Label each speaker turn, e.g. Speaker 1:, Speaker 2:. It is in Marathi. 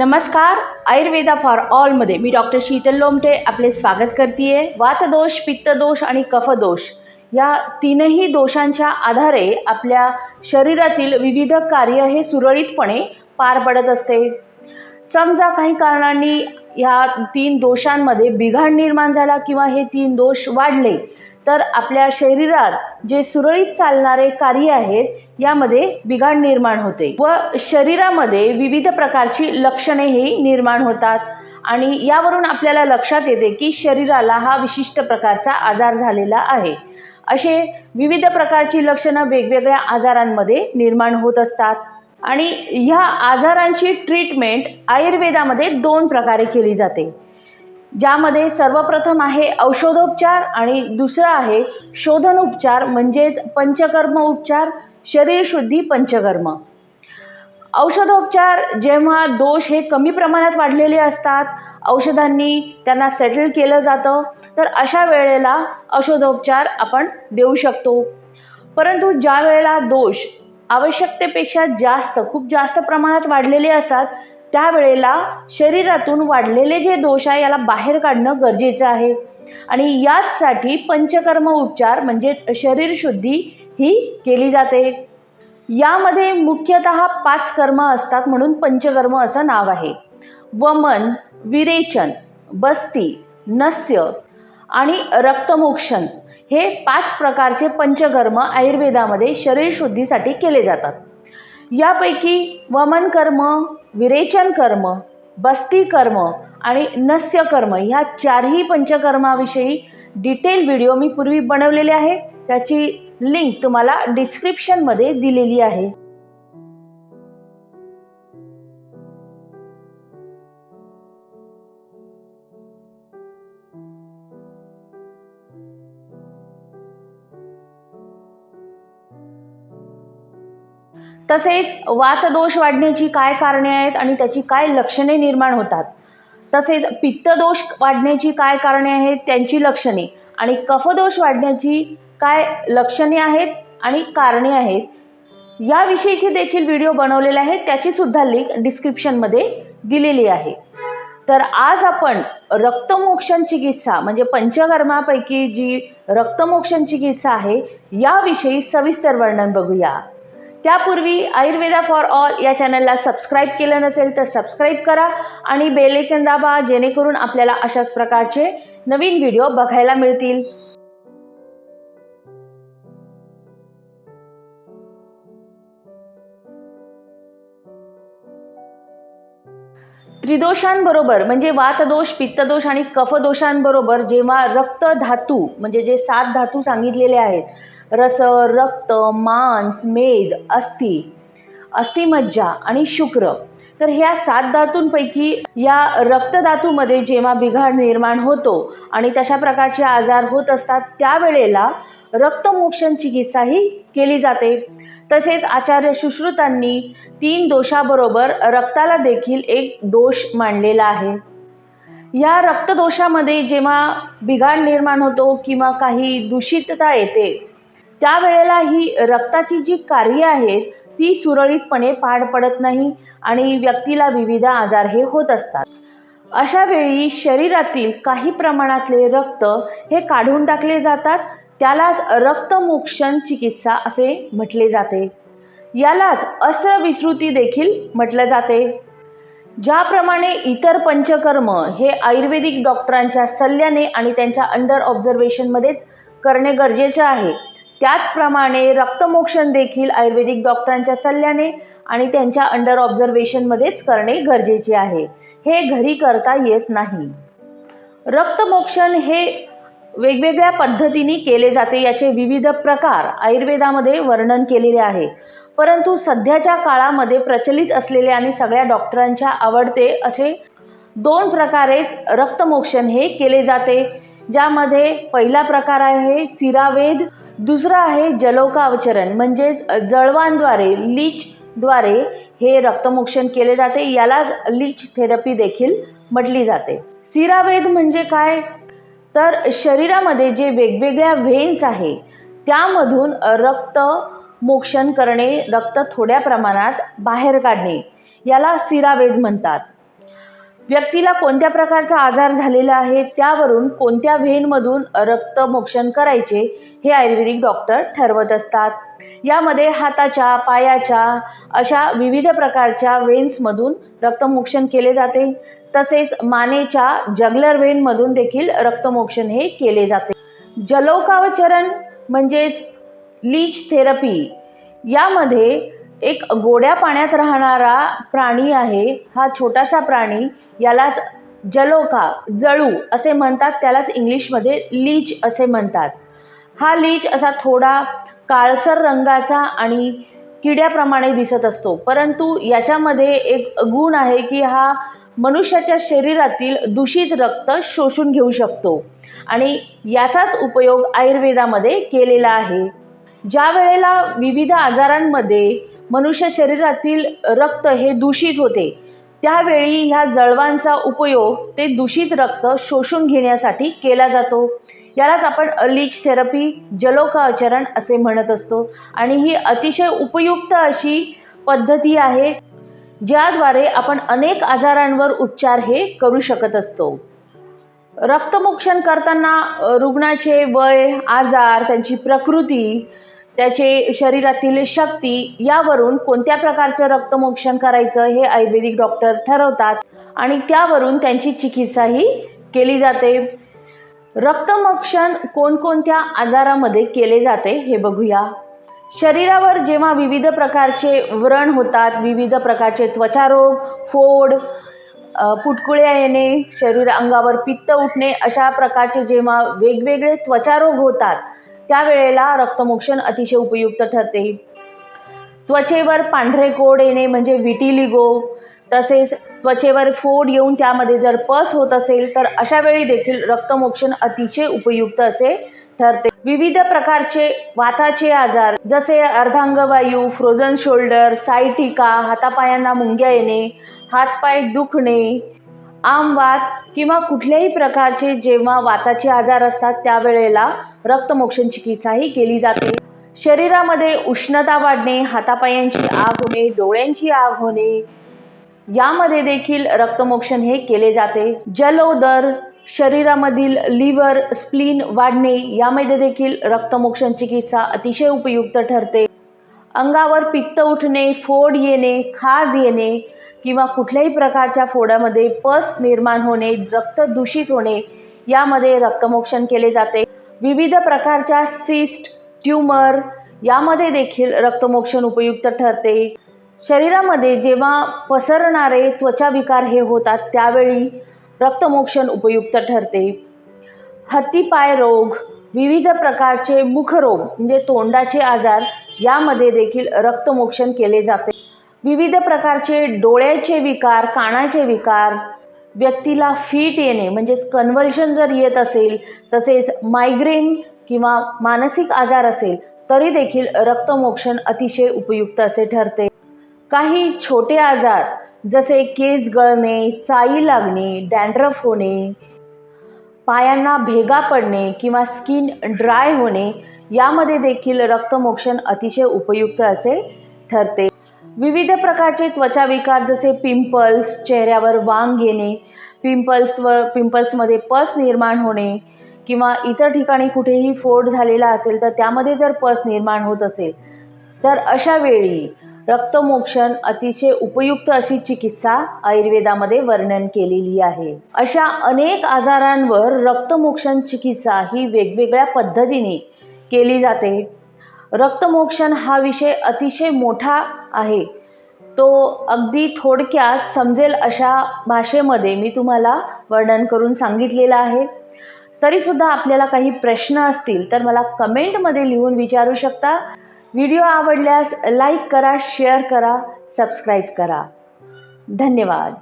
Speaker 1: नमस्कार आयुर्वेदा फॉर ऑलमध्ये मी डॉक्टर शीतल लोमटे आपले स्वागत करते वातदोष पित्तदोष आणि कफदोष या तीनही दोषांच्या आधारे आपल्या शरीरातील विविध कार्य हे सुरळीतपणे पार पडत असते. समजा काही कारणांनी ह्या तीन दोषांमध्ये बिघाड निर्माण झाला किंवा हे तीन दोष वाढले तर आपल्या शरीरात जे सुरळीत चालणारे कार्य आहेत यामध्ये बिघाड निर्माण होते. व शरीरामध्ये विविध प्रकारची लक्षणेही निर्माण होतात. आणि यावरून आपल्याला लक्षात येते की शरीराला हा विशिष्ट प्रकारचा आजार झालेला आहे. असे विविध प्रकारची लक्षणं वेगवेगळ्या आजारांमध्ये निर्माण होत असतात. आणि ह्या आजारांची ट्रीटमेंट आयुर्वेदामध्ये दोन प्रकारे केली जाते. ज्यामध्ये सर्वप्रथम आहे औषधोपचार आणि दुसरा आहे शोधनोपचार म्हणजेच पंचकर्म उपचार शरीरशुद्धी पंचकर्म. औषधोपचार जेव्हा दोष हे कमी प्रमाणात वाढलेले असतात औषधांनी त्यांना सेटल केलं जातं तर अशा वेळेला औषधोपचार आपण देऊ शकतो. परंतु ज्या वेळेला दोष आवश्यकतेपेक्षा जास्त खूप जास्त प्रमाणात वाढलेले असतात त्यावेळेला शरीरातून वाढलेले जे दोष आहे याला बाहेर काढणं गरजेचं आहे. आणि याचसाठी पंचकर्म उपचार म्हणजेच शरीरशुद्धी ही केली जाते. यामध्ये मुख्यतः पाच कर्म असतात म्हणून पंचकर्म असं नाव आहे. वमन विरेचन बस्ती नस्य आणि रक्तमोक्षण हे पाच प्रकारचे पंचकर्म आयुर्वेदामध्ये शरीरशुद्धीसाठी केले जातात. यापैकी वमन कर्म विरेचन कर्म बस्ती कर्म आणि नस्य कर्म ह्या चारही पंचकर्माविषयी डिटेल व्हिडिओ मी पूर्वी बनवलेले आहे. त्याची लिंक तुम्हाला डिस्क्रिप्शनमध्ये दिलेली आहे. तसेच वातदोष वाढण्याची काय कारणे आहेत आणि त्याची काय लक्षणे निर्माण होतात? तसेच पित्तदोष वाढण्याची काय कारणे आहेत? त्यांची लक्षणे आणि कफदोष वाढण्याची काय लक्षणे आहेत आणि कारणे आहेत? याविषयीचे देखील व्हिडिओ बनवलेले आहेत. त्याचीसुद्धा लिंक डिस्क्रिप्शनमध्ये दिलेली आहे. तर आज आपण रक्तमोक्षण चिकित्सा म्हणजे पंचकर्मापैकी जी रक्तमोक्षण चिकित्सा आहे याविषयी सविस्तर वर्णन बघूया. त्यापूर्वी आयुर्वेदा फॉर ऑल या चॅनलला सबस्क्राईब केलं नसेल तर सबस्क्राईब करा आणि बेलेकन दाबा जेणेकरून आपल्याला अशाच प्रकारचे नवीन व्हिडिओ बघायला मिळतील. त्रिदोषांबरोबर म्हणजे वातदोष पित्तदोष आणि कफदोषांबरोबर जेव्हा रक्त धातू म्हणजे जे सात धातू सांगितलेले आहेत रस रक्त मांस मेद अस्थि. अस्थिमज्जा आणि शुक्र. तर ह्या सात धातूंपैकी या रक्तधातूमध्ये जेव्हा बिघाड निर्माण होतो आणि तशा प्रकारचे आजार होत असतात त्यावेळेला रक्तमोक्षण चिकित्साही केली जाते. तसेच आचार्य सुश्रुतांनी तीन दोषाबरोबर रक्ताला देखील एक दोष मांडलेला आहे. या रक्तदोषामध्ये जेव्हा बिघाड निर्माण होतो किंवा काही दूषितता येते त्यावेळेला ही रक्ताची जी कार्य आहेत ती सुरळीतपणे पार पडत नाही आणि व्यक्तीला विविध आजार हे होत असतात. अशा वेळी शरीरातील काही प्रमाणातले रक्त हे काढून टाकले जातात. त्यालाच रक्तमोक्षण चिकित्सा असे म्हटले जाते. यालाच अस्त्रविश्रुती देखील म्हटलं जाते. ज्याप्रमाणे इतर पंचकर्म हे आयुर्वेदिक डॉक्टरांच्या सल्ल्याने आणि त्यांच्या अंडर ऑब्झर्वेशनमध्येच करणे गरजेचे आहे. त्याचप्रमाणे रक्तमोक्षण देखील आयुर्वेदिक डॉक्टरांच्या सल्ल्याने आणि त्यांच्या अंडर ऑब्झर्वेशनमध्येच करणे गरजेचे आहे. हे घरी करता येत नाही. रक्तमोक्षण हे वेगवेगळ्या पद्धतीने केले जाते याचे विविध प्रकार आयुर्वेदामध्ये वर्णन केलेले आहे. परंतु सध्याच्या काळामध्ये प्रचलित असलेले आणि सगळ्या डॉक्टरांच्या आवडते असे दोन प्रकारेच रक्तमोक्षण हे केले जाते. ज्यामध्ये पहिला प्रकार आहे सिरावेद दुसरं आहे जलौकावचरण म्हणजेच जळवांद्वारे लीचद्वारे हे रक्तमोक्षण केले जाते. यालाच लीच थेरपी देखील म्हटली जाते. सिरावेद म्हणजे काय? तर शरीरामध्ये जे वेगवेगळ्या व्हेन्स आहे त्यामधून रक्त मोक्षण करणे रक्त थोड्या प्रमाणात बाहेर काढणे याला सिरावेद म्हणतात. व्यक्तीला कोणत्या प्रकारचा आजार झालेला आहे त्यावरून कोणत्या व्हेनमधून रक्तमोक्षण करायचे हे आयुर्वेदिक डॉक्टर ठरवत असतात. यामध्ये हाताच्या पायाच्या अशा विविध प्रकारच्या व्हेन्समधून रक्तमोक्षण केले जाते. तसेच मानेच्या जगलर वेनमधून देखील रक्तमोक्षण हे केले जाते. जलोकावचरण म्हणजेच लीच थेरपी. यामध्ये एक गोड्या पाण्यात राहणारा प्राणी आहे. हा छोटासा प्राणी यालाच जलोका जळू असे म्हणतात. त्यालाच इंग्लिशमध्ये लीच असे म्हणतात. हा लीच असा थोडा काळसर रंगाचा आणि किड्याप्रमाणे दिसत असतो. परंतु याच्यामध्ये एक गुण आहे की हा मनुष्याच्या शरीरातील दूषित रक्त शोषून घेऊ शकतो आणि याचाच उपयोग आयुर्वेदामध्ये केलेला आहे. ज्या वेळेला विविध आजारांमध्ये मनुष्य शरीरातील रक्त हे दूषित होते. त्यावेळी ह्या जळवांचा उपयोग ते दूषित रक्त शोषून घेण्यासाठी केला जातो. यालाच आपण लीच थेरपी जलोकाचरण असे म्हणत असतो. आणि ही अतिशय उपयुक्त अशी पद्धती आहे ज्याद्वारे आपण अनेक आजारांवर उपचार हे करू शकत असतो. रक्तमोक्षण करताना रुग्णाचे वय आजार त्यांची प्रकृती त्याचे शरीरातील शक्ती यावरून कोणत्या प्रकारचं रक्तमोक्षण करायचं हे आयुर्वेदिक डॉक्टर ठरवतात आणि त्यावरून त्यांची चिकित्साही केली जाते. रक्तमोक्षण कोणकोणत्या आजारामध्ये केले जाते हे बघूया. शरीरावर जेव्हा विविध प्रकारचे व्रण होतात विविध प्रकारचे त्वचारोग फोड पुटकुळ्या येणे शरीर अंगावर पित्त उठणे अशा प्रकारचे जेव्हा वेगवेगळे त्वचारोग होतात त्यावेळेला रक्तमोक्षण अतिशय उपयुक्त ठरते. त्वचेवर पांढरे कोड येणे म्हणजे विटिलिगो तसेच त्वचेवर फोड येऊन त्यामध्ये जर पस होत असेल तर अशा वेळी देखील रक्तमोक्षण अतिशय उपयुक्त असे ठरते. विविध प्रकारचे वाताचे आजार जसे अर्धांगवायू फ्रोझन शोल्डर सायटिका हातापायांना मुंग्या येणे हातपाय दुखणे आमवात किंवा कुठल्याही प्रकारचे जेव्हा वाताचे आजार असतात त्यावेळेला रक्तमोक्षण चिकित्साही केली जाते. शरीरामध्ये उष्णता वाढणे हातापायांची आग होणे डोळ्यांची आग होणे यामध्ये देखील रक्तमोक्षण हे केले जाते. जलोदर शरीरामधील लिव्हर स्प्लीन वाढणे यामध्ये देखील रक्तमोक्षण चिकित्सा अतिशय उपयुक्त ठरते. अंगावर पित्त उठणे फोड येणे खाज येणे किंवा कुठल्याही प्रकारच्या फोडामध्ये पस निर्माण होणे रक्त दूषित होणे यामध्ये रक्तमोक्षण केले जाते. विविध प्रकारच्या सिस्ट ट्यूमर यामध्ये देखील रक्तमोक्षण उपयुक्त ठरते. शरीरामध्ये जेव्हा पसरणारे त्वचा विकार हे होतात त्यावेळी रक्तमोक्षण उपयुक्त ठरते. हत्तीपाय रोग विविध प्रकारचे मुखरोग म्हणजे तोंडाचे आजार यामध्ये देखील रक्तमोक्षण केले जाते. विविध प्रकारचे डोळ्याचे विकार कानाचे विकार व्यक्तीला फीट येणे म्हणजेच कन्व्हल्शन जर येत असेल तसेच मायग्रेन किंवा मानसिक आजार असेल तरी देखील रक्तमोक्षण अतिशय उपयुक्त असे ठरते. काही छोटे आजार जसे केस गळणे चाई लागणे डॅन्ड्रफ होणे पायांना भेगा पडणे किंवा स्किन ड्राय होणे यामध्ये देखील रक्तमोक्षण अतिशय उपयुक्त असे ठरते. विविध प्रकारचे त्वचाविकार जसे पिंपल्स चेहऱ्यावर वांग येणे पिंपल्स व पिंपल्समध्ये पस निर्माण होणे किंवा इतर ठिकाणी कुठेही फोड झालेला असेल तर त्यामध्ये जर पस निर्माण होत असेल तर अशा वेळी रक्तमोक्षण अतिशय उपयुक्त अशी चिकित्सा आयुर्वेदामध्ये वर्णन केलेली आहे. अशा अनेक आजारांवर रक्तमोक्षण चिकित्सा ही वेगवेगळ्या पद्धतीने केली जाते. रक्तमोक्षण हा विषय अतिशय मोठा आहे. तो अगदी थोडक्यात समजेल अशा भाषेमध्ये मी तुम्हाला वर्णन करून सांगितलेलं आहे. तरीसुद्धा आपल्याला काही प्रश्न असतील तर मला कमेंटमध्ये लिहून विचारू शकता. व्हिडिओ आवडल्यास लाईक करा शेअर करा सबस्क्राईब करा. धन्यवाद.